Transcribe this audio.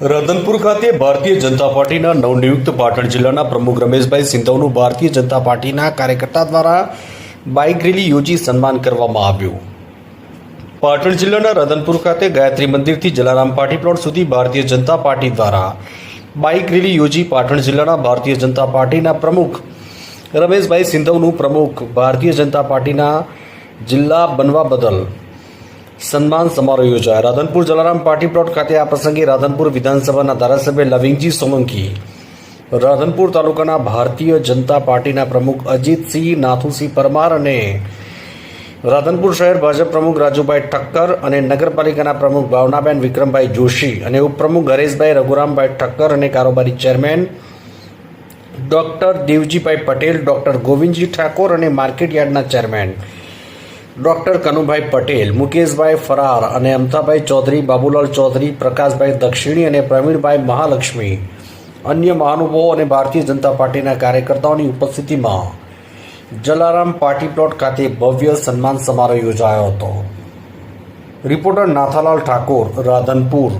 રાધનપુર ખાતે ભારતીય જનતા પાર્ટીના નવનિયુક્ત પાટણ જિલ્લાના પ્રમુખ રમેશભાઈ સિંધવનું ભારતીય જનતા પાર્ટીના કાર્યકર્તા દ્વારા બાઇક રેલી યોજી સન્માન કરવામાં આવ્યું. પાટણ જિલ્લાના રાધનપુર ખાતે ગાયત્રી મંદિરથી જલારામ પાર્ટી પ્લોટ સુધી ભારતીય જનતા પાર્ટી દ્વારા બાઇક રેલી યોજી પાટણ જિલ્લાના ભારતીય જનતા પાર્ટીના પ્રમુખ રમેશભાઈ સિંધવનું પ્રમુખ ભારતીય જનતા પાર્ટીના જિલ્લા બનવા બદલ સન્માન સમારોહ યોજાયો. રાધનપુર જલારામ પાર્ટી પ્લોટ ખાતે આ પ્રસંગે રાધનપુર વિધાનસભાના ધારાસભ્ય લવિંગજી સોલંકી, રાધનપુર તાલુકાના ભારતીય જનતા પાર્ટીના પ્રમુખ અજીતસિંહ નાથુસિંહ પરમાર અને રાધનપુર શહેર ભાજપ પ્રમુખ રાજુભાઈ ઠક્કર અને નગરપાલિકાના પ્રમુખ ભાવનાબેન વિક્રમભાઈ જોશી અને ઉપપ્રમુખ હરેશભાઈ રઘુરામભાઈ ઠક્કર અને કારોબારી chairman doctor Devjibhai Patel, doctor Govindji Thakor અને માર્કેટ યાર્ડના ચેરમેન ડોક્ટર કનુભાઈ પટેલ, મુકેશભાઈ ફરાર અને અમતાભાઈ ચૌધરી, બાબુલાલ ચૌધરી, પ્રકાશભાઈ દક્ષિણી અને પ્રવીણભાઈ મહાલક્ષ્મી અન્ય મહાનુભાવો અને ભારતીય જનતા પાર્ટીના કાર્યકર્તાઓની ઉપસ્થિતિમાં જલારામ પાર્ટી પ્લોટ ખાતે ભવ્ય સન્માન સમારોહ યોજાયો હતો. રિપોર્ટર નાથાલાલ ઠાકોર, રાધનપુર.